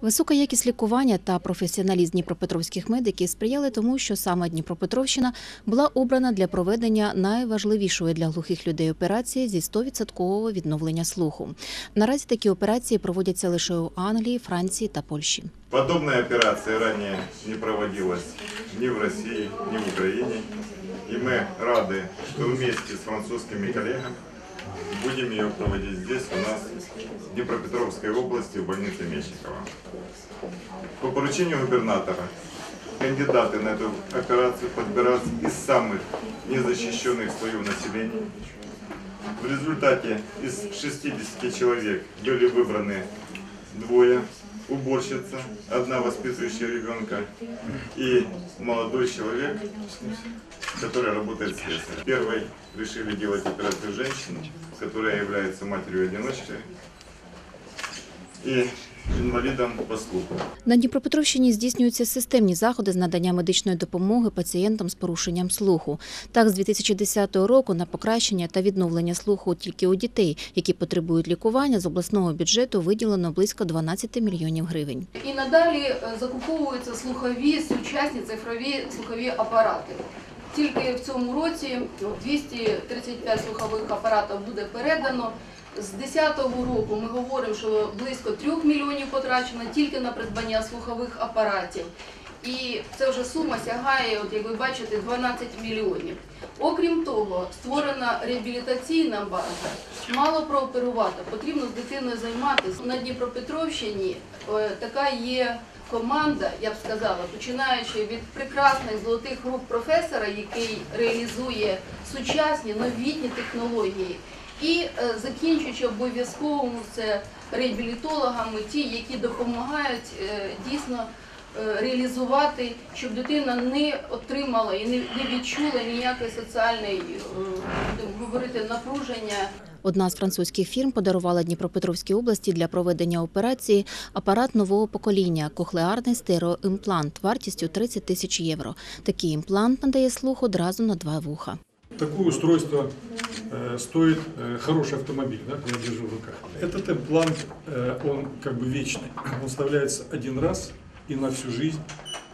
Висока якість лікування та професіоналізм дніпропетровських медиків сприяли тому, що саме Дніпропетровщина була обрана для проведення найважливішої для глухих людей операції зі 100% відновлення слуху. Наразі такі операції проводяться лише у Англії, Франції та Польщі. Подобная операция ранее не проводилась ни в России, ни в Украине. И мы рады, что вместе с французскими коллегами будем ее проводить здесь, у нас, в Днепропетровской области, в больнице Мечникова. По поручению губернатора кандидаты на эту операцию подбираются из самых незащищенных слоев населения. В результате из 60 человек были выбраны двое, уборщица, одна воспитывающая ребенка и молодой человек, который работает слесарем. Первой решили делать операцию женщину, которая является матерью-одиночкой и инвалидом по слуху. На Дніпропетровщині здійснюються системні заходи з надання медичної допомоги пацієнтам з порушенням слуху. Так, з 2010 року на покращення та відновлення слуху тільки у дітей, які потребують лікування, з обласного бюджету виділено близько 12 мільйонів гривень. І надалі е, закуповуються слухові сучасні цифрові слухові апарати. Тільки в цьому році 235 слухових апаратів буде передано. З 2010 року ми говоримо, що близько 3 мільйонів потрачено тільки на придбання слухових апаратів. І це вже сума сягає, от як ви бачите, 12 мільйонів. Окрім того, створена реабілітаційна база. Мало прооперувати, потрібно з дитиною займатися. На Дніпропетровщині е, така є команда, я б сказала, починаючи від прекрасних золотих рук професора, який реалізує сучасні новітні технології, і е, закінчуючи обов'язково це реабілітологами, ті, які допомагають е, дійсно е, реалізувати, щоб дитина не отримала і не відчула ніякої соціальної будемо говорити напруження. Одна з французьких фірм подарувала Дніпропетровській області для проведення операції апарат нового покоління кохлеарний стереоімплант вартістю 30 тисяч євро. Такий імплант надає слух одразу на два вуха. Такое устройство стоит э, хороший автомобиль, да, я держу в руках. Этот имплант, э, он как бы вечный. Он вставляется один раз и на всю жизнь.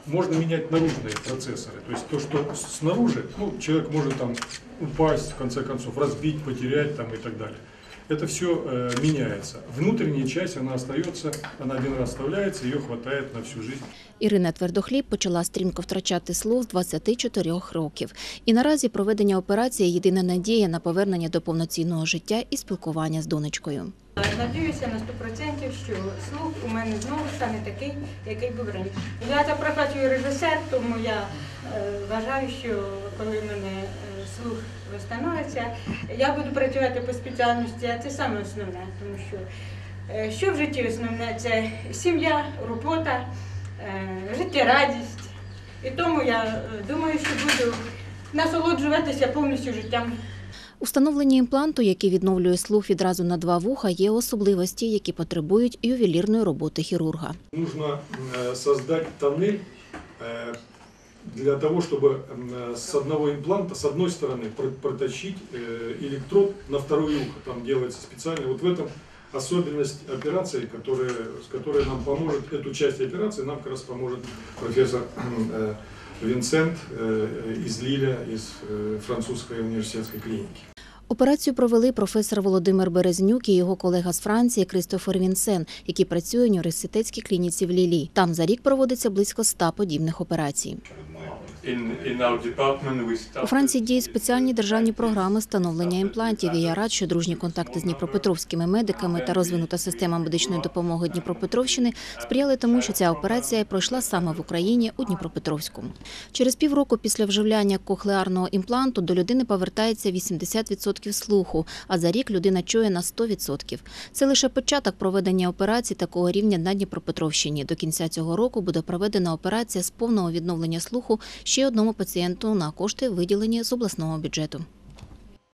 Можно менять наружные процессоры, то есть то, что снаружи, ну, человек может там упасть, в конце концов, разбить, потерять там и так далее. Это все меняется. Внутренняя часть, она остается, она один раз вставляется, ее хватает на всю жизнь. Ірина Твердохліб почала стрімко втрачати слух з 24 років. І наразі проведення операції єдина надія на повернення до повноцінного життя і спілкування з донечкою. Надіюся на 100%, що слух у мене знову стане такий, який був раніше. Я за професію режисер, тому я вважаю, що коли в мене е, слух встановиться, я буду працювати по спеціальності, а це саме основне, тому що е, що в житті основне це сім'я, робота, е, життєрадість. І тому я е, думаю, що буду насолоджуватися повністю життям. У встановленні імпланту, який відновлює слух відразу на два вуха, є особливості, які потребують ювелірної роботи хірурга. Нужно создать тоннель для того, чтобы м, с одного импланта, с одной стороны, про- протащить э, электрод на второе ухо. Там делается специально. Вот в этом особенность операции, которая, с которой нам поможет, эту часть операции нам как раз поможет профессор э, Винсент э, из Лиля, из э, французской университетской клиники. Операцію провели професор Володимир Березнюк і його колега з Франції Кристофер Вінсен, який працює в університетській клініці в Лілі. Там за рік проводиться близько 100 подібних операцій. У Франції діють спеціальні державні програми встановлення імплантів. І я рад, що дружні контакти з дніпропетровськими медиками та розвинута система медичної допомоги Дніпропетровщини сприяли тому, що ця операція пройшла саме в Україні у Дніпропетровську. Через півроку після вживляння кохлеарного імпланту до людини повертається 80% слуху, а за рік людина чує на 100%. Це лише початок проведення операцій такого рівня на Дніпропетровщині. До кінця цього року буде проведена операція з повного відновлення слуху ще одному пацієнту на кошти, виділені з обласного бюджету.